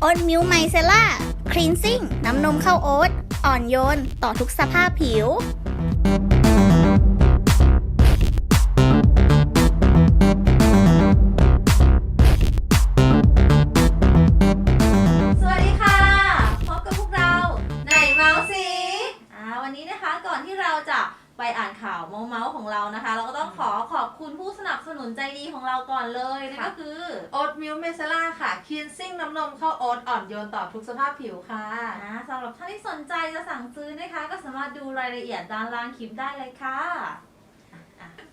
โอ๊ตมิวไมเซล่าครีนซิ่ง น้ำนมข้าวโอ๊ต อ่อนโยน ต่อทุกสภาพผิว นับสนุนใจดีของเราก่อนเลยนั่นก็คือโอ๊ตมิลเมซล่าค่ะคีนซิ่งน้ำนมข้าวโอ๊ตอ่อนโยนต่อทุกสภาพผิวค่ะอ่าสำหรับท่านที่สนใจจะสั่งซื้อนะคะ ก็สามารถดูรายละเอียดด้านล่างคลิปได้เลยค่ะ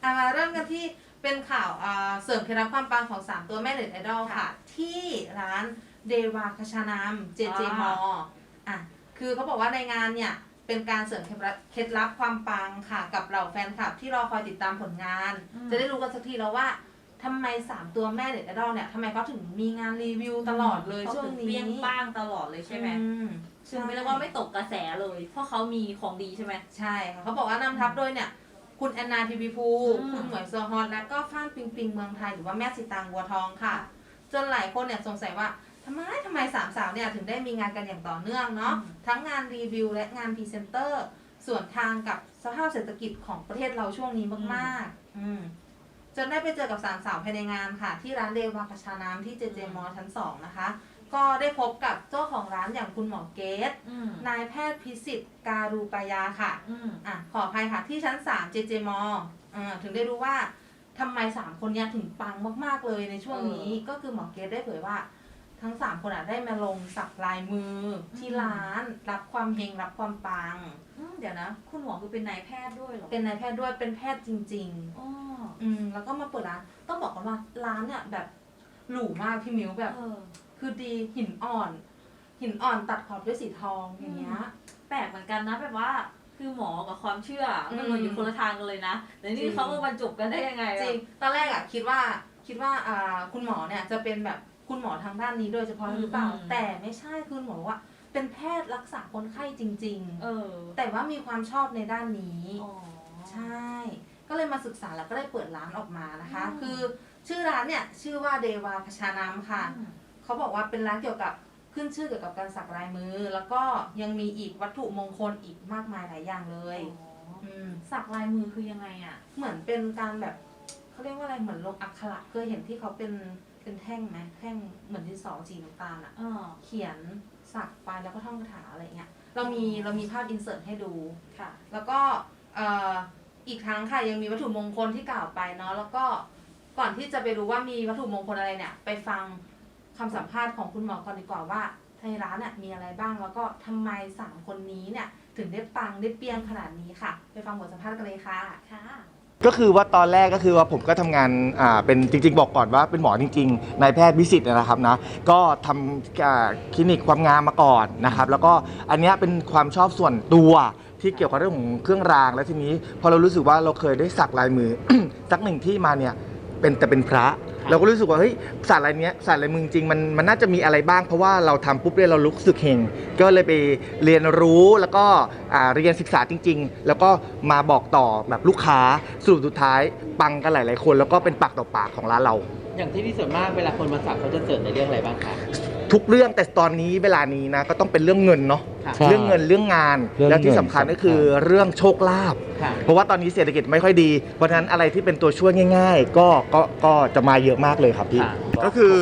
อะมาเริ่มกันที่เป็นข่าวอ่าเสริมเคล็ดลับความปังของ 3 ตัวแม่เด็ดไอดอลค่ะ ที่ร้านเดวาคชานามเจเจมออะคือเขาบอกว่าในงานเนี่ย เป็นการเสริมเคล็ดลับเคล็ดลับความปังค่ะ กับเหล่าแฟนคลับที่รอคอยติดตามผลงาน อืม จะได้รู้กันสักทีแล้วว่าทำไม3ตัวแม่เด็ดไอดอลเนี่ยทำไมเขาถึงมีงานรีวิวตลอดเลยขาช่วงถึเปนี้รี้ยงป้างตลอดเลยใช่ไหมอืมซึ่งไม่เรียกว่าไม่ตกกระแสเลย เพราะเขามีของดีใช่ไหม ใช่ค่ะเขาบอกว่านำทัพโดยเนี่ย คุณแอนนาทีวีภูอืม คุณหมวยโซฮอน และก็ฟ้านปิงปิงเมืองไทย หรือว่าแม่สิตางบัวทองค่ะ จนหลายคนเนี่ยสงสัยว่า ทำไมทำไมสามสาวเนี่ยถึงได้มีงานกันอย่างต่อเนื่องเนาะทั้งงานรีวิวและงานพรีเซนเตอร์ส่วนทางกับสภาพเศรษฐกิจของประเทศเราช่วงนี้มากๆ อืมจนได้ไปเจอกับสามสาวภายในงานค่ะ ที่ร้านเดวาคชาน้ำที่เจเจมอชั้นสองนะคะ ก็ได้พบกับเจ้าของร้านอย่างคุณหมอเกต อืมนายแพทย์พิสิทธิ์การูปยาค่ะ อืม อะขออภัยค่ะที่ชั้น 3 JJ m อ่าถึงได้รู้ว่าทำไม 3 คนเนี้ยถึงปังมาก ๆ เลยในช่วงนี้ ก็คือหมอเกรซได้เผยว่า ทั้ง3คนอะได้มาลงสักลายมือที่ร้านรับความเฮงรับความปัง อืมเดี๋ยวนะ คุณหมอคือเป็นนายแพทย์ด้วยเหรอเป็นนายแพทย์ด้วยเป็นแพทย์จริงอ๋อๆอืมแล้วก็มาเปิดร้าน ต้องบอกกันว่าร้านเนี่ยแบบหรูมากพี่มิวแบบ เออ คือดีหินอ่อน หินอ่อนตัดขอบด้วยสีทองอย่างเงี้ย แปลกเหมือนกันนะแบบว่าคือหมอกับความเชื่ออืมมันอยู่คนละทางกันเลยนะแต่จรินี่ง เขามาบรรจบกันได้ยังไงอะจริงตอนแรกอะคิดว่าคิดว่าอ่าคุณหมอเนี่ยจะเป็นแบบ คุณหมอทางด้านนี้โดยเฉพาะหรือเปล่าแต่ไม่ใช่คือหมอว่า เป็นแพทย์รักษาคนไข้จริง เออๆ แต่ว่ามีความชอบในด้านนี้ อ๋อ ใช่ ก็เลยมาศึกษาแล้วก็ได้เปิดร้านออกมานะคะ อืม คือชื่อร้านเนี่ยชื่อว่าเดวาคชานามค่ะ อืม เขาบอกว่าเป็นร้านเกี่ยวกับขึ้นชื่อเกี่ยวกับการสักลายมือ แล้วก็ยังมีอีกวัตถุมงคลอีกมากมายหลายอย่างเลยอ๋ออืมสักลายมือคือยังไงอะ เหมือนเป็นการแบบเขาเรียกว่าอะไรเหมือนลงอักขระเคยเห็นที่เขาเป็น เป็นแท่งไหมแท่งเหมือนดินสอสีน้ำตาลอะเออเขียนสักไปแล้วก็ท่องคาถาอะไรเงี้ยเรามีเรามีภาพอินเสิร์ตให้ดู ค่ะ แล้วก็เอ่ออีกทั้งค่ะยังมีวัตถุมงคลที่กล่าวไปเนาะแล้วก็ก่อนที่จะไปรู้ว่ามีวัตถุมงคลอะไรเนี่ย ไปฟังคำสัมภาษณ์ของคุณหมอก่อนดีกว่าว่าในร้านเนี่ยมีอะไรบ้างแล้วก็ทำไมสามคนนี้เนี่ย ถึงได้ปังได้เปรียงขนาดนี้ค่ะ ไปฟังบทสัมภาษณ์กันเลยค่ะ ค่ะ ก็คือว่าตอนแรกก็คือว่าผมก็ทำงานอ่าเป็นจริงๆ บอกก่อนว่าเป็นหมอจริงๆนายแพทย์วิสิตนะครับนะก็ทำอ่าคลินิกความงามมาก่อนนะครับ แล้วก็อันเนี้ยเป็นความชอบส่วนตัวที่เกี่ยวกับเรื่องของเครื่องราง แล้วทีนี้พอเรารู้สึกว่าเราเคยได้สักลายมือ สักหนึ่งที่มาเนี่ย เป็นแต่เป็นพระ เราก็รู้สึกว่าเฮ้ยศาสตร์อะไรเนี้ยศาสตร์อะไรมือจริงๆมันมันน่าจะมีอะไรบ้างเพราะว่าเราทำปุ๊บเนี่ยเรารู้สึกเฮงก็เลยไปเรียนรู้แล้วก็อ่าเรียนศึกษาจริง ๆ แล้วก็มาบอกต่อแบบลูกค้าสรุปสุดท้ายปังกันหลาย ๆ คน แล้วก็เป็นปากต่อปากของร้านเรา อย่างที่พี่ส่วนมากเวลาคนมาสักเขาจะเสิร์ชในเรื่องอะไรบ้างคะ ทุกเรื่องแต่ตอนนี้เวลานี้นะก็ต้องเป็นเรื่องเงินเนาะ ค่ะเรื่องเงินเรื่องงาน เรื่องแล้วที่เงินสำคัญก็คือเรื่องโชคลาภค่ะ เพราะว่าตอนนี้เศรษฐกิจไม่ค่อยดี เพราะฉะนั้นอะไรที่เป็นตัวช่วยง่าย ๆ ก็ก็ก็จะมาเยอะมากเลยครับพี่ ค่ะก็คือ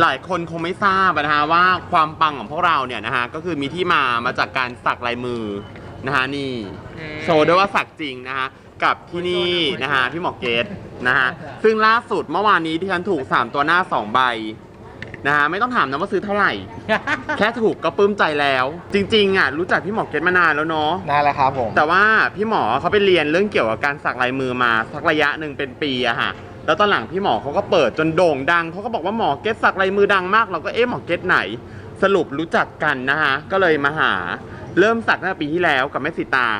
หลายคนคงไม่ทราบนะฮะว่าความปังของพวกเราเนี่ยนะฮะก็คือมีที่มามาจากการสักลายมือนะฮะนี่โชว์ด้วยว่าสักจริงนะฮะกับที่นี่นะฮะพี่หมอเกตนะฮะซึ่งล่าสุดเมื่อวานนี้ที่ฉันถูก 3 ตัวหน้า 2 ใบ นะฮะไม่ต้องถามนะว่าซื้อเท่าไหร่ แค่ถูกก็ปลื้มใจแล้ว จริงๆอะรู้จักพี่หมอเกตมานานแล้วเนาะ นั่นแหละครับผมแต่ว่าพี่หมอเขาไปเรียนเรื่องเกี่ยวกับการสักลายมือมาสักระยะหนึ่งเป็นปีอะฮะ แล้วตอนหลังพี่หมอเขาก็เปิดจนโด่งดังเขาก็บอกว่าหมอเก็ตสักลายมือดังมาก เราก็เอ๊ะหมอเก็ตไหน สรุปรู้จักกันนะฮะ ก็เลยมาหา เริ่มสักตั้งแต่ปีที่แล้วกับแม่สีตาง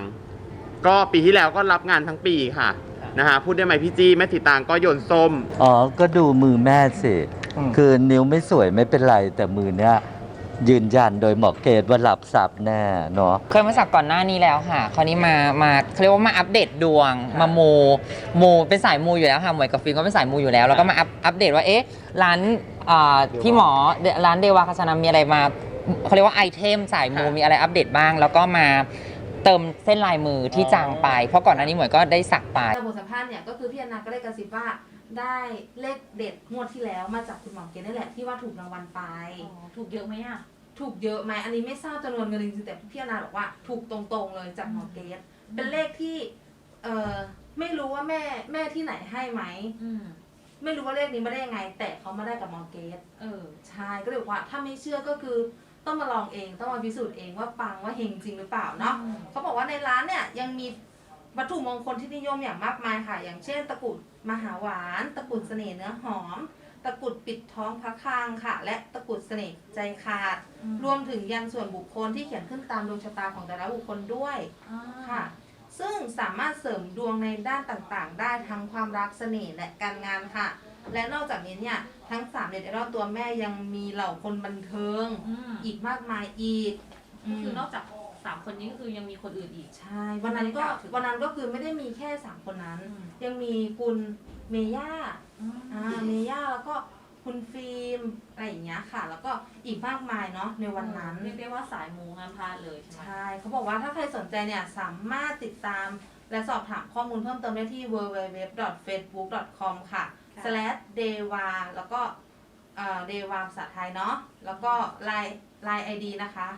ก็ปีที่แล้วก็รับงานทั้งปีค่ะนะฮะพูดได้ไหมพี่จี้แม่สีตางก็โยนส้ม อ๋อ ก็ดูมือแม่สิอืม คือนิ้วไม่สวยไม่เป็นไรแต่มือเนี้ยยืนยันโดยหมอเกตว่าหลับสับแน่เนาะเคยมาสักก่อนหน้านี้แล้วค่ะ คราวนี้มามาเขาเรียกว่ามาอัปเดตดวง มามูมูเป็นสายมูอยู่แล้วค่ะหมวยกับฟิล์มก็เป็นสายมูอยู่แล้วแล้วก็มาอัปอัปเดตว่าเอ๊ะร้านอ่าพี่หมอร้านเดวาคาชนามีอะไรมาเขาเรียกว่าไอเทมสายมูมีอะไรอัปเดตบ้าง แล้วก็มาเติมเส้นลายมือที่จางไป เพราะก่อนหน้านี้หมวยก็ได้สักไปแต่บทสัมภาษณ์เนี่ยก็คือพี่แอนนาก็ได้กระซิบว่า ได้เลขเด็ดงวดที่แล้วมาจากคุณหมอเกณฑ์นี่แหละที่ว่าถูกรางวัลไป อ๋อถูกเยอะไหมอะ ถูกเยอะไหมอันนี้ไม่ทราบจำนวนเงินจริงๆแต่พี่แอนนาบอกว่าถูกตรงๆเลยจากหมอเกณฑ์เป็นเลขที่เออไม่รู้ว่าแม่แม่ที่ไหนให้ไหมอืมไม่รู้ว่าเลขนี้มาได้ยังไง แต่เขามาได้กับหมอเกสเออ ใช่ก็เลยบอกว่าถ้าไม่เชื่อก็คือต้องมาลองเองต้องมาพิสูจน์เองว่าปังว่าเฮงจริงหรือเปล่าเนาะอืมเขาบอกว่าในร้านเนี่ยยังมีวัตถุมงคลที่นิยมอย่างมากมายค่ะ อย่างเช่นตะกรุด มหาหวาน ตะกรุดเสน่ห์เนื้อหอม ตะกรุดปิดท้องพระคางค่ะ และตะกรุดเสน่ห์ใจขาด รวมถึงยันส่วนบุคคลที่เขียนขึ้นตามดวงชะตาของแต่ละบุคคลด้วยอ่าค่ะ ซึ่งสามารถเสริมดวงในด้านต่างๆ ได้ทั้งความรักเสน่ห์และการงานค่ะ และนอกจากนี้เนี่ยทั้ง3เน็ตไอดอลตัวแม่ยังมีเหล่าคนบันเทิงอืมอีกมากมายอีกก็คือนอกจาก สามคนนี้ก็คือยังมีคนอื่นอีก ใช่วันนั้นก็ไม่ได้กล่าวถึงวันนั้นก็คือไม่ได้มีแค่3คนนั้น อืม ยังมีคุณเมย่าอืมอ่าเมย่าแล้วก็คุณฟิล์มอะไรอย่างเงี้ยค่ะ แล้วก็อีกมากมายเนาะในวันนั้น เรียกได้ว่าสายมูงานพลาดเลยใช่ไหม ใช่เขาบอกว่าถ้าใครสนใจเนี่ยสามารถติดตามและสอบถามข้อมูลเพิ่มเติมได้ที่ www.facebook.com ค่ะ ค่ะ slash dewa แล้วก็เดวาภาษาไทยเนาะ แล้วก็ไลน์ไลน์ ID นะคะ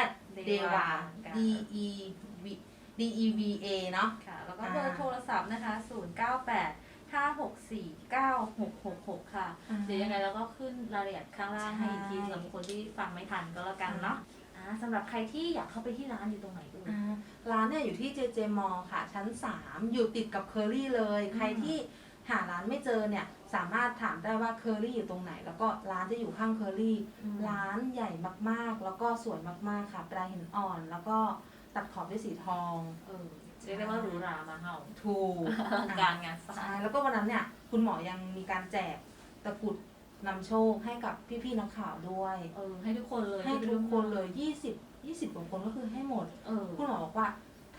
at dewa d e v d e v a เนาะ ค่ะ แล้วก็เบอร์โทรศัพท์นะคะ 098 564 9666 ค่ะอ่าเดี๋ยวยังไงเราก็ขึ้นรายละเอียดข้างล่างให้อีกทีใช่สำหรับคนที่ฟังไม่ทันก็แล้วกันเนาะอ่าสำหรับใครที่อยากเข้าไปที่ร้านอยู่ตรงไหนเอ่ยอ่าร้านเนี่ยอยู่ที่ JJ Mall ค่ะ ชั้น 3 อยู่ติดกับเคอรี่เลย ใครที่ หาร้านไม่เจอเนี่ยสามารถถามได้ว่าเคอรี่อยู่ตรงไหน แล้วก็ร้านจะอยู่ข้างเคอรี่ อืม ร้านใหญ่มากๆ แล้วก็สวยมากๆค่ะปลายหินอ่อน แล้วก็ตัดขอบด้วยสีทองเออเรียกได้ว่าหรูหรามาเห่าถูกอลังการงานสร้าใช่งแล้วก็วันนั้นเนี่ยคุณหมอยังมีการแจกตะกรุดนำโชคให้กับพี่ๆนักข่าวด้วย เออให้ทุกคนเลยให้ทุกคนเลย 20 20กว่าคนก็คือให้หมด เออคุณหมอบอกว่า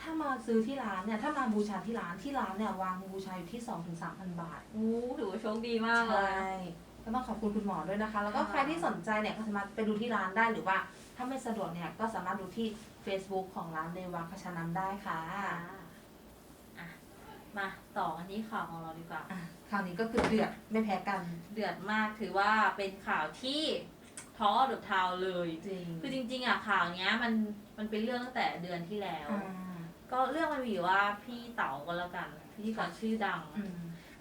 ถ้ามาซื้อที่ร้านเนี่ย ถ้ามาบูชาที่ร้านที่ร้านเนี่ยวางบูชาอยู่ที่2-3,000บาทอู้ถือว่าโชคดีมากเลยใช่ก็ต้องขอบคุณคุณหมอด้วยนะคะ แล้วก็ค่ะ ใครที่สนใจเนี่ยก็สามารถไปดูที่ร้านได้หรือว่า ถ้าไม่สะดวกเนี่ยก็สามารถดูที่ Facebook ของร้านเดวาคชานัมได้ค่ะค่ะอะ มาต่อกันที่ข่าวของเราดีกว่า อะคราวนี้ก็คือเดือดไม่แพ้กันเดือดมากถือว่าเป็นข่าวที่ท้อเดือดทาวเลย จริงคือจริงๆอะข่าวเนี้ยมันมันเป็นเรื่องตั้งแต่เดือนที่แล้ว อ่า ก็เรื่องมันมีอยู่ว่าพี่เต๋าก็แล้วกันพิธีกรชื่อดัง อืม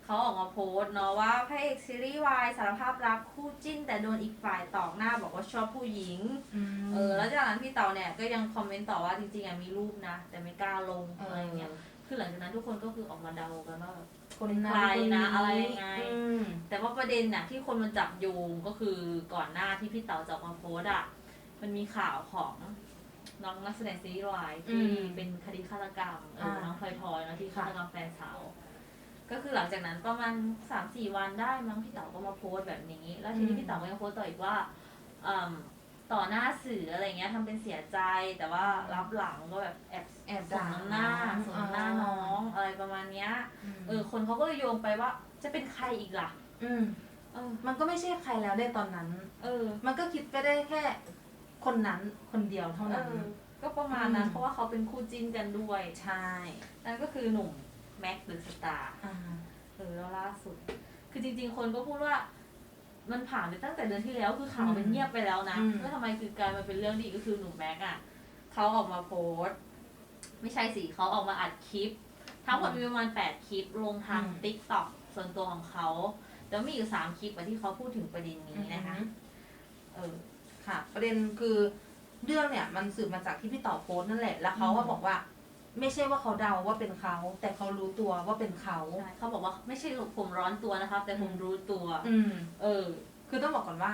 เขาออกมาโพสต์เนาะว่าพระเอกซีรีส์วายสารภาพรักคู่จิ้น แต่โดนอีกฝ่ายตอกหน้าบอกว่าชอบผู้หญิง เออแล้วจากนั้นพี่เต๋าเนี่ยก็ยังคอมเมนต์ต่อว่าจริงๆอะมีรูปนะ แต่ไม่กล้าลงอะไรเงี้ยคือหลังจากนั้นทุกคนก็คือออกมาเดากันว่าแบบคนเป็นนั้นใครนะคอะไรยังไง อืมแต่ว่าประเด็นน่ะที่คนมันจับโยงก็คือก่อนหน้าที่พี่เต๋าจะออกมาโพสต์อะมันมีข่าวของ น้องนักแสดงซีรีส์วายที่อืมเป็นคดีฆาตกรรมเอออ่าน้องพลอยทอยเนอะที่ค่ะฆาตกรรมแฟนสาวก็คือหลังจากนั้นประมาณสามสี่วันได้มั้งพี่เต๋าก็มาโพสต์แบบนี้ แล้วทีนี้พี่เต๋าก็ยังโพสต์ต่ออีกว่าอืมต่อหน้าสื่ออะไรเงี้ยทำเป็นเสียใจแต่ว่ารับหลังก็แบบแอบแอบส่งด่าน้ำหน้าส่งน้ำหน้าน้องอะไรประมาณเนี้ยมเออคนเขาก็เลยโยงไปว่าจะเป็นใครอีกล่ะ อืมเออมันก็ไม่ใช่ใครแล้วในตอนนั้น เออ มันก็คิดไปได้แค่คนนั้นคนเดียวเท่าเอนั้นอ ก็ประมาณนั้นอืมเพราะว่าเขาเป็นคู่จิ้นกันด้วย ใช่นั่นก็คือหนุ่มแม็กซ์หรือสตาร์อ่าเออแล้วล่าสุด คือจริง ๆ คนก็พูดว่า มันผ่านไปตั้งแต่เดือนที่แล้วคือข่าวมันเงียบไปแล้วนะอืมแล้วทำไมคือกลายมาเป็นเรื่องดีก็คือหนุ่มแม็กซ์อะเขาออกมาโพสต์ไม่ใช่สิเขาออกมาอัดคลิป ทั้งหมดมีประมาณ8คลิปลงทางติ๊กต็อกส่วนตัวของเขาแล้วมีอยู่3คลิปอะที่เขาพูดถึงประเด็นนี้นะคะเออค่ะ ประเด็นคือ เรื่องเนี่ยมันสืบมาจากที่พี่ต่อโพสต์นั่นแหละแล้วเขาก็อืมบอกว่า ไม่ใช่ว่าเขาเดาว่าเป็นเขา แต่เขารู้ตัวว่าเป็นเขา ใช่เขาบอกว่าไม่ใช่ผมร้อนตัวนะครับ แต่ผมรู้ตัว อืม เออ คือต้องบอกก่อนว่า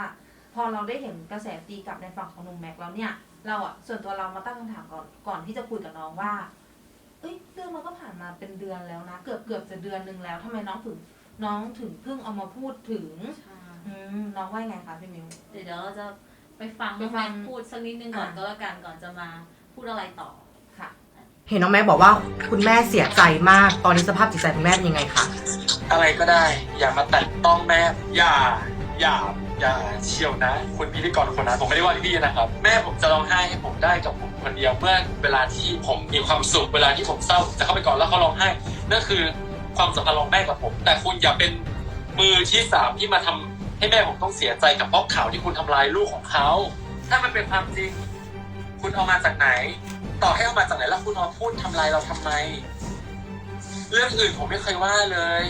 พอเราได้เห็นกระแสตีกลับในฝั่งของหนุ่มแม็กซ์แล้วเนี่ย เราอะส่วนตัวเรามาตั้งคำถามก่อนก่อนที่จะคุยกับน้องว่า เอ้ยเรื่องมันก็ผ่านมาเป็นเดือนแล้วนะ เกือบเกือบจะเดือนหนึ่งแล้วทำไมน้องถึงน้องถึงเพิ่งเอามาพูดถึง อืมน้องว่ายังไงคะพี่มิว เดี๋ยวเดี๋ยวเราจะ ไปฟังไปฟังแม็กพูดสักนิดนึงก่อนอะก็แล้วกันก่อนจะมาพูดอะไรต่อค่ะเห็นน้องแม็กบอกว่าคุณแม่เสียใจมาก ตอนนี้สภาพจิตใจคุณแม่เป็นยังไงคะอะไรก็ได้ อย่ามาแตะต้องแม่ อย่า อย่า อย่าเชียวนะ คุณพิธีกรคนนั้นผมไม่ได้ว่าพี่นะครับ แม่ผมจะร้องไห้ให้ผมได้กับผมคนเดียวเมื่อเวลาที่ผมมีความสุขเวลาที่ผมเศร้าผมจะเข้าไปก่อนแล้วเขาร้องไห้นั่นคือความสัมพันธ์ของแม่กับผม แต่คุณอย่าเป็นมือที่สามที่มาทำ ให้แม่ผมต้องเสียใจกับเพราะข่าวที่คุณทำลายลูกของเขา ถ้ามันเป็นความจริง คุณเอามาจากไหน ต่อให้เอามาจากไหนแล้วคุณเอาพูดทำลายเราทำไม เรื่องอื่นผมไม่เคยว่าเลย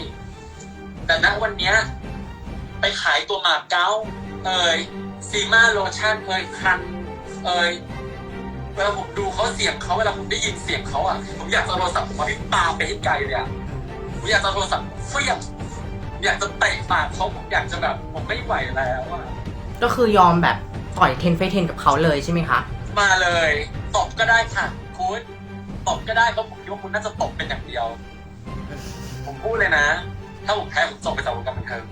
แต่ณวันเนี้ยไปขายตัวหมากเก้า เอ่ยซีมาโลชั่นเอ่ยคัน เอ่ยเวลาผมดูเขาเสียงเขาเวลาผมได้ยินเสียงเขาอะผมอยากจะโทรศัพท์ผมมาพี่ปาไปให้ไกลเลยอะผมอยากจะโทรศัพท์เฟี้ยง อยากจะเตะปากเขาผมอยากจะแบบผมไม่ไหวแล้วอะก็คือยอมแบบต่อยเทนไฟเทนกับเขาเลยใช่ไหมคะ มาเลยตบก็ได้ค่ะคุณตบก็ได้เพราะผมคิดว่าคุณน่าจะตบเป็นอย่างเดียว ผมพูดเลยนะ ถ้าผมแพ้ผมจบไปจากวงการบันเทิง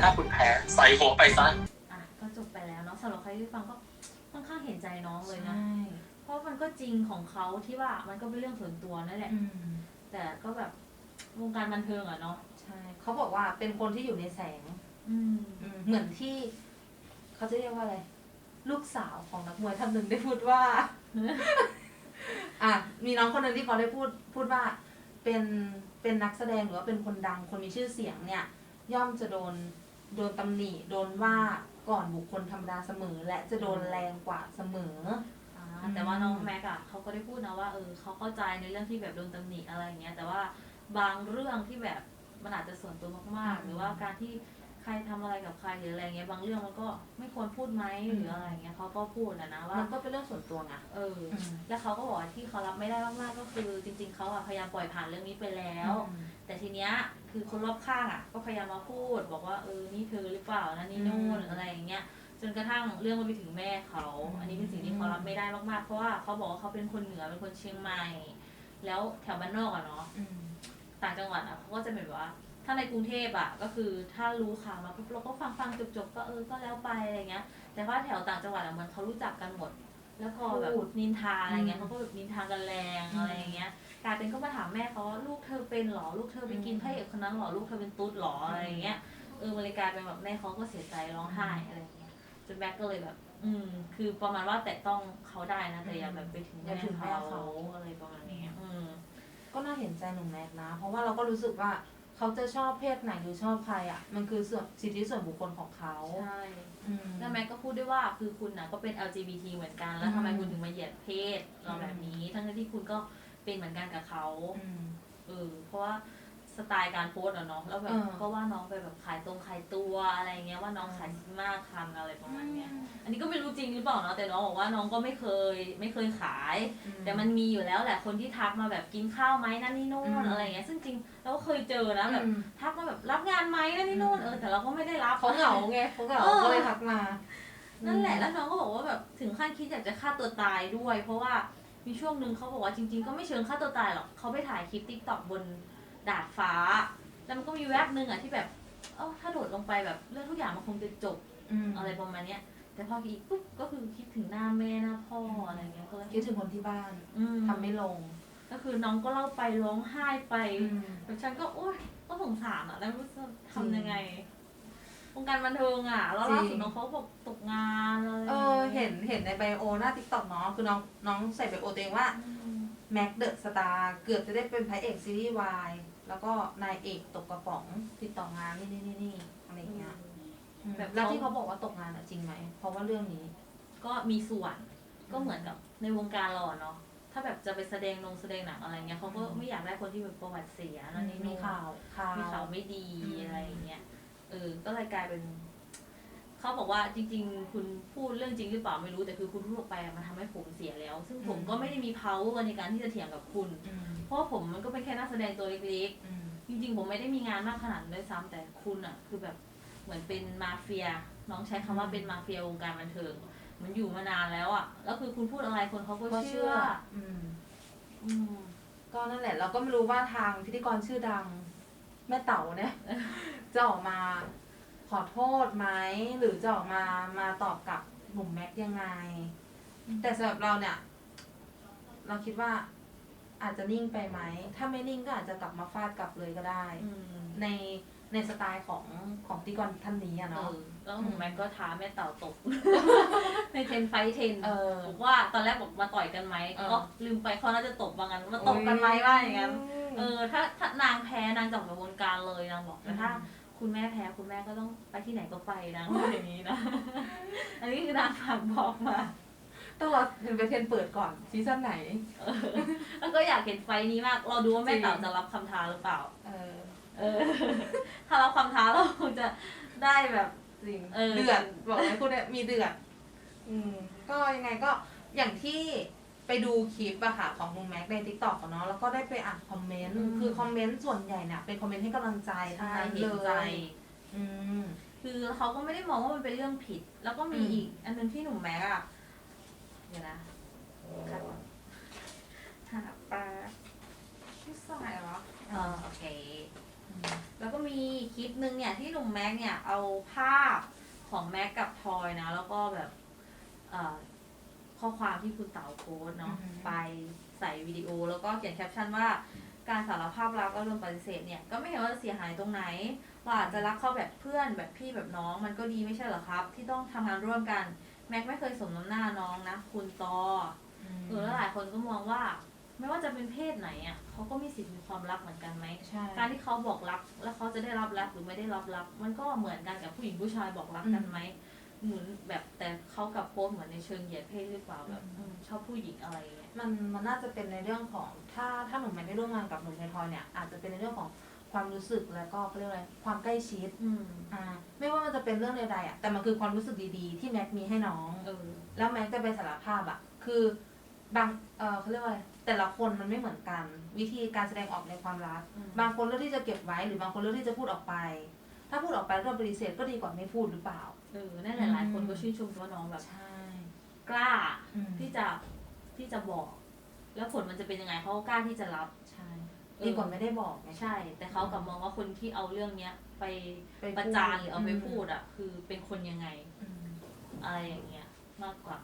ถ้าคุณแพ้ใส่หัวไปซะ อะก็จบไปแล้วเนาะสำหรับใครที่ฟังก็ค่อนข้างเห็นใจน้องเลยนะใช่เพราะมันก็จริงของเขาที่ว่ามันก็เป็นเรื่องส่วนตัวนั่นแหละอืมแต่ก็แบบวงการบันเทิงอะเนาะ ใช่เขาบอกว่าเป็นคนที่อยู่ในแสง อืม อืมเหมือนที่เขาจะเรียกว่าอะไร ลูกสาวของนักมวยท่านหนึ่งได้พูดว่า อะมีน้องคนหนึ่งที่เขาได้พูดพูดว่า เป็นเป็นนักแสดงหรือว่าเป็นคนดังคนมีชื่อเสียงเนี่ย ย่อมจะโดนโดนตำหนิโดนว่าก่อนบุคคลธรรมดาเสมอ และจะโดนแรงกว่าเสมอ อ่าแต่ว่าน้องแม็กอะเขาก็ได้พูดนะว่าเออเขาเข้าใจในเรื่องที่แบบโดนตำหนิอะไรอย่างเงี้ยแต่ว่าบางเรื่องที่แบบ มันอาจจะส่วนตัวมากอืมๆหรือว่าการที่ใครทำอะไรกับใครหรืออะไรเงี้ยบางเรื่องมันก็ไม่ควรพูดไหมอืมหรืออะไรเงี้ยเขาก็พูดนะนะว่ามันก็เป็นเรื่องส่วนตัวไงเอออืมแล้วเขาก็บอกว่าที่เขารับไม่ได้มากๆก็คือ จริง ๆเขาอะพยายามปล่อยผ่านเรื่องนี้ไปแล้วอืมแต่ทีเนี้ยคือคนรอบข้างอะ ก็พยายามมาพูด บอกว่าเออนี่เธอหรือเปล่านะนี่นู่นอืมอะไรอย่างเงี้ยจนกระทั่งเรื่องมันไปถึงแม่เขาอืมอันนี้เป็นสิ่งที่เขารับไม่ได้มากๆ เพราะว่าเขาบอกว่าเขาเป็นคนเหนือเป็นคนเชียงใหม่ แล้วแถวบ้านนอกอะเนาะอืม ต่างจังหวัดอะเขาก็จะแบบว่า ถ้าในกรุงเทพอะก็คือถ้ารู้ข่าวมาปุ๊บเราก็ฟังฟังๆจบๆก็เออก็แล้วไปอะไรเงี้ย แต่ว่าแถวต่างจังหวัดอะเหมือนเขารู้จักกันหมด แล้วพอแบบพูดนินทาอะไรเงี้ยอืมเขาก็แบบนินทากันแรงอืมอะไรอย่างเงี้ยกลายเป็นก็มาถามแม่เขาว่าลูกเธอเป็นเหรอลูกเธอไปกินอืมพระเอกคนนั้นเหรอลูกเธอเป็นตุ๊ดเหรออะไรอย่างเงี้ยเออมันเลยกลายเป็นแบบแม่เขาก็เสียใจร้องไห้อะไรอย่างเงี้ยจนแม็กก็เลยแบบ อืม คือประมาณว่าแต่ต้องเขาได้นะแต่อย่าแบบไปถึงอย่าแม่ถึงแม่เขาเขาอะไรประมาณนี้อืม ก็น่าเห็นใจหนุ่มแม็กนะ เพราะว่าเราก็รู้สึกว่าเขาจะชอบเพศไหนหรือชอบใครอะ มันคือส่วนสิทธิส่วนบุคคลของเขาใช่อืมแล้วแม็กก็พูดด้วยว่าคือคุณน่ะก็เป็น LGBT เหมือนกันแล้วทำไมคุณถึงมาเหยียดเพศเราแบบนี้ ทั้งที่คุณก็เป็นเหมือนกันกับเขาอืมเออเพราะว่า สไตล์การโพสต์อะเนาะแล้วแบบเออก็ว่าน้องไปแบบขายตรงขายตัวอะไรเงี้ยว่าน้องขายมากคันอะไรประมาณเนี้ยอันนี้ก็ไม่รู้จริงหรือเปล่าเนาะแต่น้องบอกว่าน้องก็ไม่เคยไม่เคยขาย แต่มันมีอยู่แล้วแหละคนที่ทักมาแบบกินข้าวไหมนั่นนี่นู่อืนมอะไรเงี้ยซึ่งจริงเราก็เคยเจอนะแบบอืมทักมาแบบรับงานไหมนั่นนี่นู่นอืมเออแต่เราก็ไม่ได้รับเขาเหงาไงเขาเหงาเออก็เลยทักมานั่นแหละแล้วน้องก็บอกว่าแบบถึงขั้นคิดอยากจะฆ่าตัวตายด้วย เพราะว่ามีช่วงหนึ่งเขาบอกว่าจริง ๆ ก็ไม่เชิงฆ่าตัวตายหรอกเขาไปถ่ายคลิปติ๊กต็อกบน ดาดฟ้า แล้วมันก็มีแวบหนึ่งอะที่แบบเออถ้าโดดลงไปแบบเรื่องทุกอย่างมันคงจะจบอืมอะไรประมาณเนี้ย แต่พออีกปุ๊บก็คือคิดถึงหน้าแม่หน้าพ่ออะไรเงี้ยก็เลยคิดถึงคนที่บ้านอืมทำไม่ลง ก็คือน้องก็เล่าไปร้องไห้ไปอืมแต่ฉันก็โอ๊ยก็สงสารอะแล้วไม่รู้จะทำยังไงวงการบันเทิงอะแล้วล่าจริสุดงน้องเขาบอกตกงานอะไรเออ เห็นเห็นในไบโอหน้าทิกตอกเนาะคือน้องน้องใส่ไบโอตัวเองว่าอืมแม็กเดอะสตาร์เกือบจะได้เป็นพระเอกซีรีส์วาย แล้วก็นายเอกตกกระป๋องติดต่องานนี่นี่นี่นี่อะไรอย่างเงี้ยอืมแบบแล้วเขาที่เขาบอกว่าตกงานอะจริงไหมเพราะว่าเรื่องนี้ ก็มีส่วนก็เหมือนกับในวงการเราอะเนาะถ้าแบบจะไปแสดงนงแสดงหนังอะไรเงี้ยเขาก็อืม ไม่อยากได้คนที่แบบประวัติเสียนั่นนี่มีนู่นข่าวข่าว มีข่าวไม่ดีอืม อะไรอย่างเงี้ยเออก็เลยกลายเป็น เขาบอกว่าจริง ๆ คุณพูดเรื่องจริงหรือเปล่าไม่รู้แต่คือคุณพูดออกไปอะมันทำให้ผมเสียแล้ว ซึ่งผมก็ไม่ได้มี power ในการที่จะเถียงกับคุณ อืมเพราะว่าผมมันก็เป็นแค่นักแสดงตัวเล็กๆอืมจริง ๆ ผมไม่ได้มีงานมากขนาดนั้นด้วยซ้ำแต่คุณอะ คือแบบเหมือนเป็นมาเฟีย น้องใช้คำว่าเป็นมาเฟียวงการบันเทิงเหมันอยู่มานานแล้วอะแล้วคือคุณพูดอะไรคนเขาก็ก็เชื่เชื่อออืมอืม ก็นั่นแหละ เราก็ไม่รู้ว่าทางพิธีกรชื่อดัง แม่เต๋าเนี่ย จะออกมา ขอโทษไหมหรือจะออกมามาตอบกับหนุ่มแม็กซ์ยังไง แต่สำหรับเราเนี่ย เราคิดว่าอาจจะนิ่งไปไหม ถ้าไม่นิ่งก็อาจจะกลับมาฟาดกลับเลยก็ได้อืมในในสไตล์ของของพิธีกรท่านนี้อะเอเนาะอแล้วหนูแม็กก็ท้าแม่เต่าตก ในเทนไฟเทนเออ บอกว่าตอนแรกบอกมาต่อยกันไหมเออ ก็ลืมไปเขาน่าจะตบว่างั้นมาตบกันไหมว่าอย่างนั้น เออถ้าถ้านางแพ้นางจะออกจากวงการเลยนางบอกแต่ถ้า คุณแม่แพ้คุณแม่ก็ต้องไปที่ไหนก็ไปนะพูดอย่างนี้นะ อันนี้คือนางฝากบอกมา ต้องรอถึงไปเทรนเปิดก่อนซีซั่นไหน เออแล้วก็อยากเห็นไฟล์นี้มาก เราดูว่าแม่เต่าจะรับคำท้าหรือเปล่า เออเออ ถ้ารับคำท้าเราคงจะได้แบบ จริงเออ เดือดบอกเลยพูดเนี่ยมีเดือดอืมก็ยังไงก็อย่างที่ ไปดูคลิปอะค่ะของลุงแม็กในทิกตอกเนาะแล้วก็ได้ไปอ่านคอมเมนต์คือคอมเมนต์ส่วนใหญ่เนี่ยเป็นคอมเมนต์ให้กำลังใจทั้งใช่นั้นเห็เลนใจ ยอืม คือเขาก็ไม่ได้มองว่ามันเป็นเรื่องผิด แล้วก็มีอืม อีก อันหนึงที่หนุ่มแม็กอะเดี๋ยวนะคัดก่อนหาปลาไม่ใส่เหรอเออโอเค แล้วก็มีคลิปนึงเนี่ยที่หนุ่มแม็กเนี่ยเอาภาพของแม็กกับทอยนะ แล้วก็แบบเอ่อ ข้อความที่คุณเต๋าโพสต์เนาะอือฮึ ไปใส่วิดีโอแล้วก็เขียนแคปชั่นว่าการสารภาพรักก็โดนปฏิเสธเนี่ยก็ไม่เห็นว่าจะเสียหายตรงไหนเราอาจจะรักเขาแบบเพื่อนแบบพี่แบบน้องมันก็ดีไม่ใช่เหรอครับ ที่ต้องทำงานร่วมกันแม็กไม่เคยสมน้ำหน้าน้องนะคุณตอเออแล้วหลายคนก็มองว่า ไม่ว่าจะเป็นเพศไหนอะเขาก็มีสิทธิ์มีความรักเหมือนกันไหมใช่ การที่เขาบอกรักแล้วเขาจะได้รับรักหรือไม่ได้รับรัก มันก็เหมือนกันกับผู้หญิงผู้ชายบอกรักกันไหม เหมือนแบบแต่เขากับโพสต์เหมือนในเชิงเหยียดเพศหรือเปล่าแบบอืมชอบผู้หญิงอะไรอย่างเงี้ย มันมันน่าจะเป็นในเรื่องของถ้าถ้าหนุ่มแม็กได้ร่วมงานกับหนุ่มไททอยเนี่ยอาจจะเป็นในเรื่องของความรู้สึกแล้วก็เขาเรียกว่าอะไรความใกล้ชิดอืมอ่าไม่ว่ามันจะเป็นเรื่องใดๆอะแต่มันคือความรู้สึกดีๆ ที่แม็กมีให้น้อง เออ แล้วแม็กจะไปสารภาพอะ คือบางเออเขาเรียกว่าอะไรแต่ละคนมันไม่เหมือนกัน วิธีการแสดงออกในความรัก อืม บางคนเลือกที่จะเก็บไว้หรือบางคนเลือกที่จะพูดออกไป ถ้าพูดออกไปแล้วโดนปฏิเสธก็ดีกว่าไม่พูดหรือเปล่า เออนั่นแหละหลายคนก็ชื่นชมว่าน้องแบบใช่กล้าอืมที่จะที่จะบอก แล้วผลมันจะเป็นยังไงเขาก็กล้าที่จะรับใช่ดีกว่าไม่ได้บอกไงใช่ แต่เขากลับมองว่าคนที่เอาเรื่องเนี้ย ไปไปพูดประจานหรือเอาไปอืมพูดอะ คือเป็นคนยังไงอืมอะไรอย่างเงี้ยมากกว่า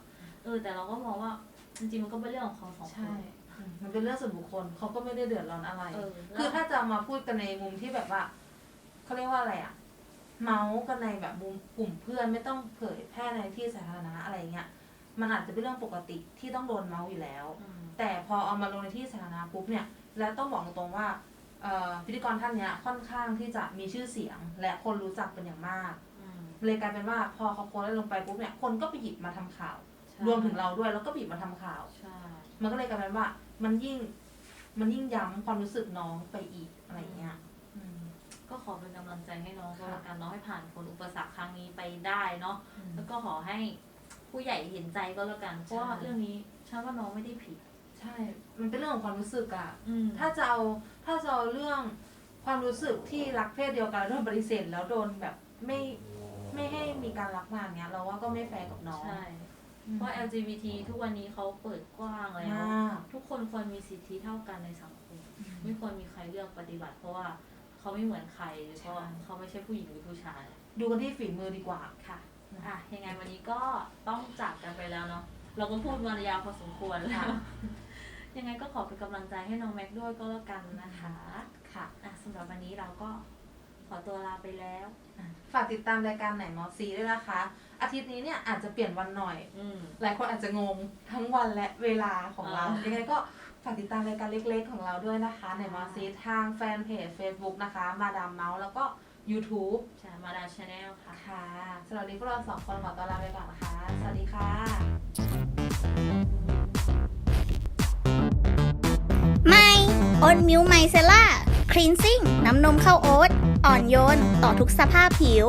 เออ แต่เราก็มองว่าจริงๆมันก็เป็นเรื่องของเขาสองคใช่นอืมมันเป็นเรื่องส่วนบุคคลเขาก็ไม่ได้เดือดร้อนอะไรเออคือถ้าจะมาพูดกันในมุมที่แบบว่าเขาเรียกว่าอะไรอะ เมาส์กันในแบบมุมกลุ่มเพื่อนไม่ต้องเผยแพร่ในที่สาธารณะอะไรเงี้ยมันอาจจะเป็นเรื่องปกติที่ต้องโดนเมาส์อยู่แล้วอืมแต่พอเอามาลงในที่สาธารณะปุ๊บเนี่ย แล้วต้องบอกตรงๆว่าเอ่อพิธีกรท่านเนี้ยค่อนข้างที่จะมีชื่อเสียง และคนรู้จักเป็นอย่างมากอืมเลยกลายเป็นว่าพอเขาโพสต์ลงไปปุ๊บเนี่ยคนก็ไปหยิบมาทำข่าวใช่รวมถึงเราด้วยแล้วก็ไปหยิบมาทำข่าวใช่มันก็เลยกลายเป็นว่ามันยิ่งมันยิ่งย้ำความรู้สึกน้องไปอีกอะไรเงี้ยอืม ก็ขอเป็นกำลังใจให้น้องก็ค่ะแล้วกันเน้องให้ผ่านพ้นอุปสรรคครั้งนี้ไปได้เนาะแล้วก็ขอให้ผู้ใหญ่เห็นใจก็แล้วกันเพราะว่าใช่เรื่องนี้ฉันว่าน้องไม่ได้ผิด ใช่ มันเป็นเรื่องของความรู้สึกอะอืมถ้าจะเอาถ้าจะเอาเรื่องความรู้สึกที่รักเพศเดียวกันแล้วโดนปฏิเสธแล้วโดนแบบไม่ไม่ให้มีการรักงานเนี้ย เราว่าก็ไม่แฟร์กับน้องใช่อืมเพราะ LGBT ทุกวันนี้เขาเปิดกว้างแล้วมากทุกคนควรมีสิทธิเท่ากันในสังคมไม่ควรมีใครเลือกปฏิบัติเพราะว่า เขาไม่เหมือนใครหรือเพราะใช่เขาไม่ใช่ผู้หญิงหรือผู้ชาย ดูกันที่ฝีมือดีกว่าค่ะอะยังไงวันนี้ก็ต้องจากกันไปแล้วเนาะเราก็พูดมายาวพอสมควรแล้วค่ะยังไงก็ขอเป็นกำลังใจให้น้องแม็กด้วยก็แล้วกันนะคะค่ะอะสำหรับวันนี้เราก็ขอตัวลาไปแล้วฝากติดตามรายการไหนมอซีด้วยนะคะ อาทิตย์นี้เนี่ยอาจจะเปลี่ยนวันหน่อยอืมหลายคนอาจจะงงทั้งวันและเวลาของเราอ่ายัยังไงก็ ฝากติดตามรายการเล็กๆของเราด้วยนะคะในมอซีทางแฟนเพจ Facebook นะคะ มาดามเมาส์แล้วก็ YouTube ใช่มาดาชาแนลค่ะ ค่ะสำหรับวันนี้พวกเราสองคนขอตัวลาไปก่อนนะคะ สวัสดีค่ะไม่โอนมิวไมเซล่า คลีนซิ่ง น้ำนมข้าวโอ๊ต อ่อนโยน ต่อทุกสภาพผิว